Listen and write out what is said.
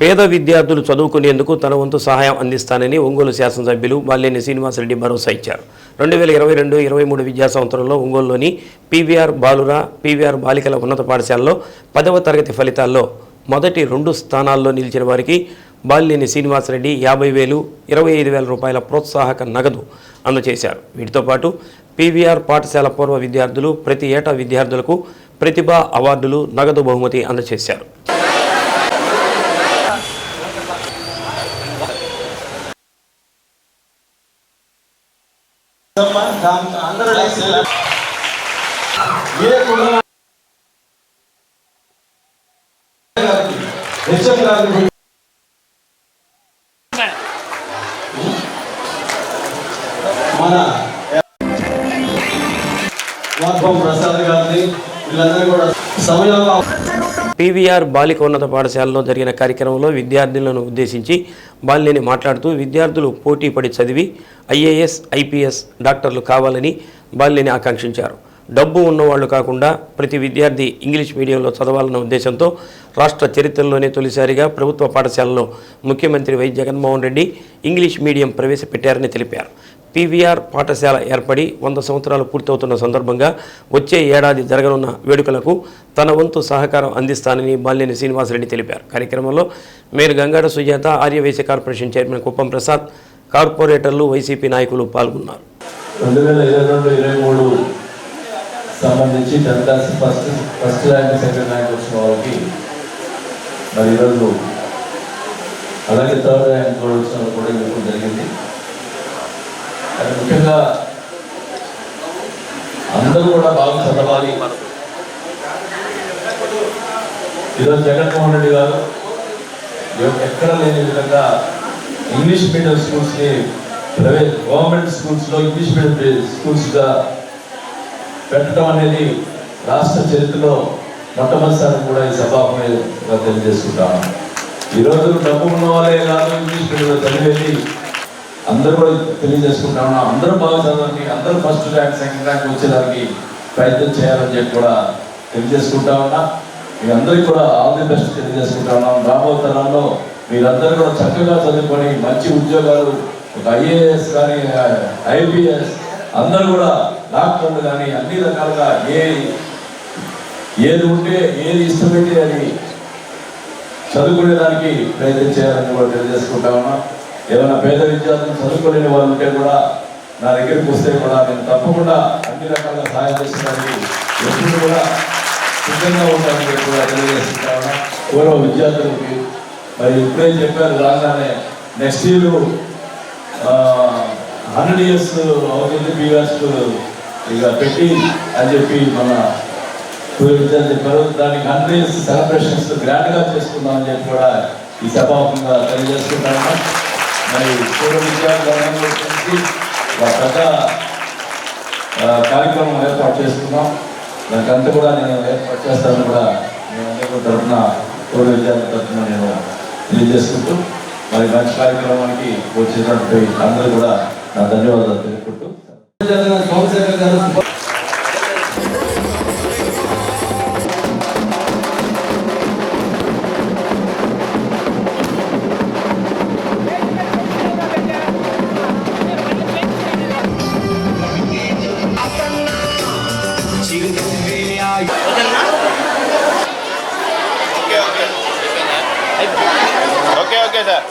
పేద విద్యార్థులు చదువుకునేందుకు తన వంతు సహాయం అందిస్తానని ఒంగోలు శాసనసభ్యులు బాల్లేని శ్రీనివాసరెడ్డి భరోసా ఇచ్చారు. రెండు వేల ఇరవై రెండు ఇరవై మూడు విద్యా సంవత్సరంలో ఒంగోలులోని పీవీఆర్ బాలుర పీవీఆర్ బాలికల ఉన్నత పాఠశాలలో పదవ తరగతి ఫలితాల్లో మొదటి రెండు స్థానాల్లో నిలిచిన వారికి బాలినేని శ్రీనివాసరెడ్డి యాభై వేలు ఇరవై ఐదు వేల రూపాయల ప్రోత్సాహక నగదు అందజేశారు. వీటితో పాటు పీవీఆర్ పాఠశాల పూర్వ విద్యార్థులు ప్రతి ఏటా విద్యార్థులకు ప్రతిభా అవార్డులు నగదు బహుమతి అందజేశారు. దాంట్లో అందరూ ఏ మన ప్రసాద్ గారిని వీళ్ళందరూ కూడా సమయంలో పీవీఆర్ బాలిక ఉన్నత పాఠశాలలో జరిగిన కార్యక్రమంలో విద్యార్థులను ఉద్దేశించి బాలినేని మాట్లాడుతూ విద్యార్థులు పోటీ పడి చదివి ఐఏఎస్ ఐపీఎస్ డాక్టర్లు కావాలని బాలినేని ఆకాంక్షించారు. డబ్బు ఉన్నవాళ్ళు కాకుండా ప్రతి విద్యార్థి ఇంగ్లీష్ మీడియంలో చదవాలన్న ఉద్దేశంతో రాష్ట్ర చరిత్రలోనే తొలిసారిగా ప్రభుత్వ పాఠశాలలో ముఖ్యమంత్రి Y Jaganmohan Reddy English medium ప్రవేశపెట్టారని తెలిపారు. పీవీఆర్ పాఠశాల ఏర్పడి వంద సంవత్సరాలు పూర్తవుతున్న సందర్భంగా వచ్చే ఏడాది జరగనున్న వేడుకలకు తన వంతు సహకారం అందిస్తానని బాలినేని శ్రీనివాసరెడ్డి తెలిపారు. కార్యక్రమంలో mayor Gangada Sujatha Arya Vysya corporation chairman Kuppam Prasad కార్పొరేటర్లు వైసీపీ నాయకులు పాల్గొన్నారు. సంబంధించి tenth class first first rank second rank వచ్చిన వాళ్ళకి మరి ఈరోజు అలాగే థర్డ్ ర్యాంక్ కూడా వచ్చిన కూడా ఇవ్వడం జరిగింది. అది ముఖ్యంగా అందరూ కూడా బాగా చదవాలి. ఈరోజు జగన్మోహన్ రెడ్డి గారు ఎక్కడ లేని విధంగా ఇంగ్లీష్ మీడియం స్కూల్స్ని ప్రైవేట్ గవర్నమెంట్ స్కూల్స్లో ఇంగ్లీష్ మీడియం స్కూల్స్గా పెట్టడం అనేది రాష్ట్ర చరిత్రలో మొట్టమొదటిసారి కూడా ఈ సభాముఖంగా తెలియజేసుకుంటాను ఈరోజు డబ్బు ఉన్న వాళ్ళే కాదు ఇంగ్లీష్ మీడియంలో చదివేది అందరూ కూడా తెలియజేసుకుంటా ఉన్నాం అందరూ బాగా చదవండి అందరూ ఫస్ట్ ర్యాంక్ సెకండ్ ర్యాంక్ వచ్చేదానికి ప్రయత్నం చేయాలని చెప్పి కూడా తెలియజేసుకుంటా ఉన్నా. మీ అందరికీ కూడా ఆల్ ది బెస్ట్ తెలియజేసుకుంటా ఉన్నాం. రాబో తరంలో మీరందరూ కూడా చక్కగా చదువుకొని మంచి ఉద్యోగాలు ఒక ఐఏఎస్ కానీ ఐపీఎస్ అందరూ కూడా డాక్టర్లు కానీ అన్ని రకాలుగా ఏ ఏది ఉంటే ఏది ఇష్టమైతే అది చదువుకునేదానికి ప్రయత్నం చేయాలని కూడా తెలియజేసుకుంటా ఉన్నాం. ఏమైనా పేద విద్యార్థులు చదువుకోలేని వాళ్ళు ఉంటే కూడా నా దగ్గరికి వస్తే కూడా నేను తప్పకుండా అన్ని రకాల సహాయం చేసేదానికి ఎప్పుడు కూడా సిద్ధంగా ఉంటానని కూడా తెలియజేస్తున్నాను పూర్వ విద్యార్థులకి మరి ఇప్పుడే చెప్పారు రాగానే నెక్స్ట్ ఇయర్ హండ్రెడ్ ఇయర్స్ అవుతుంది బీఆర్స్ ఇక పెట్టి అని చెప్పి మన పూర్వ విద్యార్థి చెప్పారు. దానికి హండ్రెడ్ ఇయర్స్ సెలబ్రేషన్స్ గ్రాండ్గా చేసుకుందామని చెప్పి కూడా ఈ సభాముఖంగా తెలియజేసుకుంటాను మరి పూర్వ విద్యార్థులందరూ కలిసి పెద్ద కార్యక్రమం ఏర్పాటు చేసుకున్నాం. దానికంతా కూడా నేను ఏర్పాటు చేస్తానని కూడా మేము తరఫున పూర్వ విద్యార్థుల తరఫున నేను తెలియజేసుకుంటూ మరి మంచి కార్యక్రమానికి వచ్చినటువంటి అందరూ కూడా నా ధన్యవాదాలు తెలుపుకుంటూ. Okay okay sir